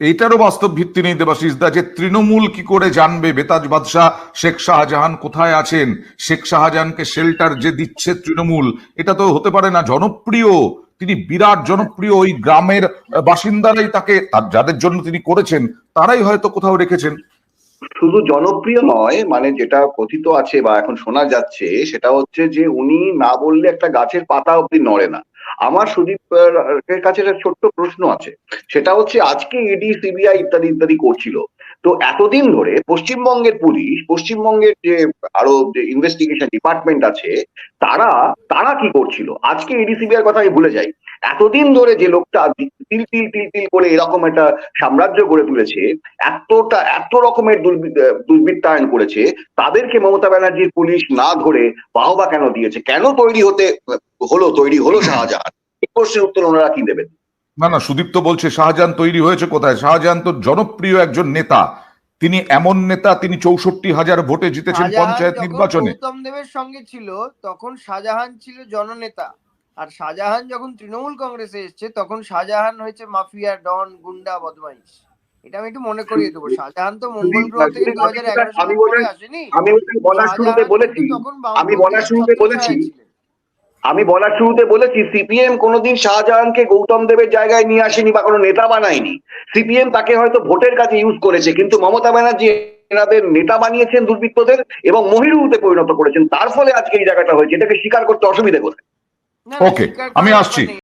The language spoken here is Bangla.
এইটারও বাস্তব ভিত্তি নেই দেবাশিস দা, যে তৃণমূল কি করে জানবে? বেতাজ বাদশাহ, শেখ শাহজাহান কোথায় আছেন? শেখ শাহজাহানকে শেল্টার যে দিচ্ছে তৃণমূল, এটা তো হতে পারে না, জনপ্রিয়। তিনি বিরাট জনপ্রিয় ওই গ্রামের বাসিন্দারাই তাকে যাদের জন্য তিনি করেছেন, তারাই হয়তো কোথাও রেখেছেন। শুধু জনপ্রিয় নয় মানে যেটা কথিত আছে বা এখন শোনা যাচ্ছে, সেটা হচ্ছে যে উনি না বললে একটা গাছের পাতা অব্দি নড়ে না। আমার সুদীপ কাছে একটা ছোট্ট প্রশ্ন আছে। সেটা হচ্ছে, আজকে ইডি সিবিআই ইত্যাদি ইত্যাদি করছিল। তো এতদিন ধরে পশ্চিমবঙ্গের পুলিশ, পশ্চিমবঙ্গের যে আরও যে ইনভেস্টিগেশন ডিপার্টমেন্ট আছে, তারা তারা কি করছিল? আজকে ইডি সিবিআই কথা আমি ভুলে যাই। এতদিন ধরে যে লোকটা তিল তিল তিল তিল করে এরকম একটা সাম্রাজ্য গড়ে তুলেছে, এতটা, এত রকমের দুর্বৃত্তায়ন করেছে, তাদেরকে মমতা ব্যানার্জির পুলিশ না ধরে বাহবা কেন দিয়েছে? কেন তৈরি হতে, হলো, তৈরি হলো শাহজাহান? এই প্রশ্নের উত্তর ওনারা কি দেবেন? না না সুদীপ তো বলছে শাহজাহান তৈরি হয়েছে কোথায়? শাহজাহান তো জনপ্রিয় একজন নেতা। তিনি এমন নেতা তিনি চৌষট্টি হাজার ভোটে জিতেছেন পঞ্চায়েত নির্বাচনে। গৌতম দেবের সঙ্গে ছিল তখন শাহজাহান ছিল জননেতা। আর শাহজাহান যখন তৃণমূল কংগ্রেসে এসেছে তখন শাহজাহান হয়েছে মাফিয়া ডন গুন্ডা বদমাইশ। এটা আমি একটু মনে করিয়ে দেবো। শাহজাহান তো মঙ্গল গ্রহ থেকে দু হাজার এগারো আমি সালে আসেনি। আমি বলার শুরুতে বলেছি আমি বলার শুরুতে বলেছি। আমি বলার শুরুতে বলেছি সিপিএম কোনোদিন শাহজাহানকে গৌতম দেবের জায়গায় নিয়ে আসেনি বা কোনো নেতা বানায়নি। সিপিএম তাকে হয়তো ভোটের কাছে ইউজ করেছে কিন্তু মমতা ব্যানার্জি এনাদের নেতা বানিয়েছেন দুর্বৃত্তদের এবং মহিরুতে পরিণত করেছেন। তার ফলে আজকে এই জায়গাটা হয়েছে এটাকে স্বীকার করতে অসুবিধা কোথায়? Okay, স্বীকার আমি আসছি।